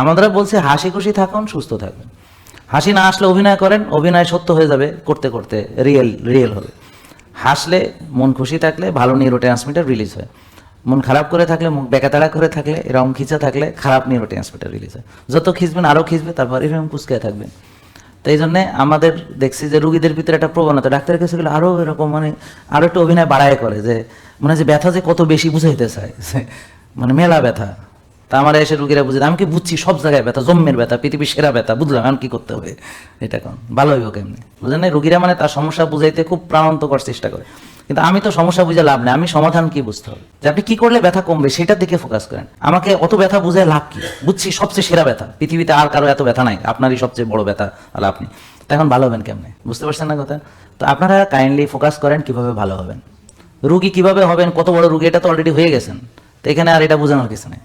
আমাদের বলছে, হাসি খুশি থাকুন, সুস্থ থাকবেন হাসি না আসলে অভিনয় করেন, অভিনয় সত্য হয়ে যাবে, করতে করতে রিয়েল রিয়েল হবে। হাসলে, মন খুশি থাকলে, ভালো নিউরো ট্রান্সমিটার রিলিজ হয়। মন খারাপ করে থাকলে, মুখ বেকাতাড়া করে থাকলে, এরকম খিচা থাকলে, খারাপ নিউরো ট্রান্সমিটার রিলিজ হয়। যত খিচবেন আরও খিচবে, তারপর এরকম কুচকে থাকবেন। তো এই জন্যে আমাদের দেখছি যে রুগীদের ভিতরে একটা প্রবণতা, ডাক্তারের কাছে গেলে আরও এরকম মানে আরও একটু অভিনয় বাড়ায় করে যে মানে যে ব্যথা যে কত বেশি বুঝাইতে চায়। মানে মেলা ব্যথা। তা আমার এসে রুগীরা বুঝে, আমি কি বুঝছি সব জায়গায় ব্যথা জম্মের ব্যথা, পৃথিবীর সেরা ব্যথা, বুঝলাম, এখন কি করতে হবে? এটা কোন? ভালো হইব কেমনি? বুঝলেন না? রুগীরা মানে তার সমস্যা বুঝাইতে খুব প্রাণান্তকর চেষ্টা করে। কিন্তু আমি তো সমস্যা বুঝে লাভ নেই, আমি সমাধান কি বুঝতে হবে? যে আপনি কি করলে ব্যথা কমবে সেটার দিকে ফোকাস করেন। আমাকে অত ব্যথা বুঝে লাভ কি? বুঝছি সবচেয়ে সেরা ব্যথা। পৃথিবীতে আর কারও এত ব্যথা নাই, আপনারই সবচেয়ে বড় ব্যথা আর আপনি তা এখন ভালো হবেন কেমনে? বুঝতে পারছেন না কথা? তো আপনারা কাইন্ডলি ফোকাস করেন কীভাবে ভালো হবেন। রুগী কীভাবে হবেন? কত বড় রুগী? এটা তো অলরেডি হয়ে গেছেন। তো এখানে আর এটা বোঝানোর কিছু নেই।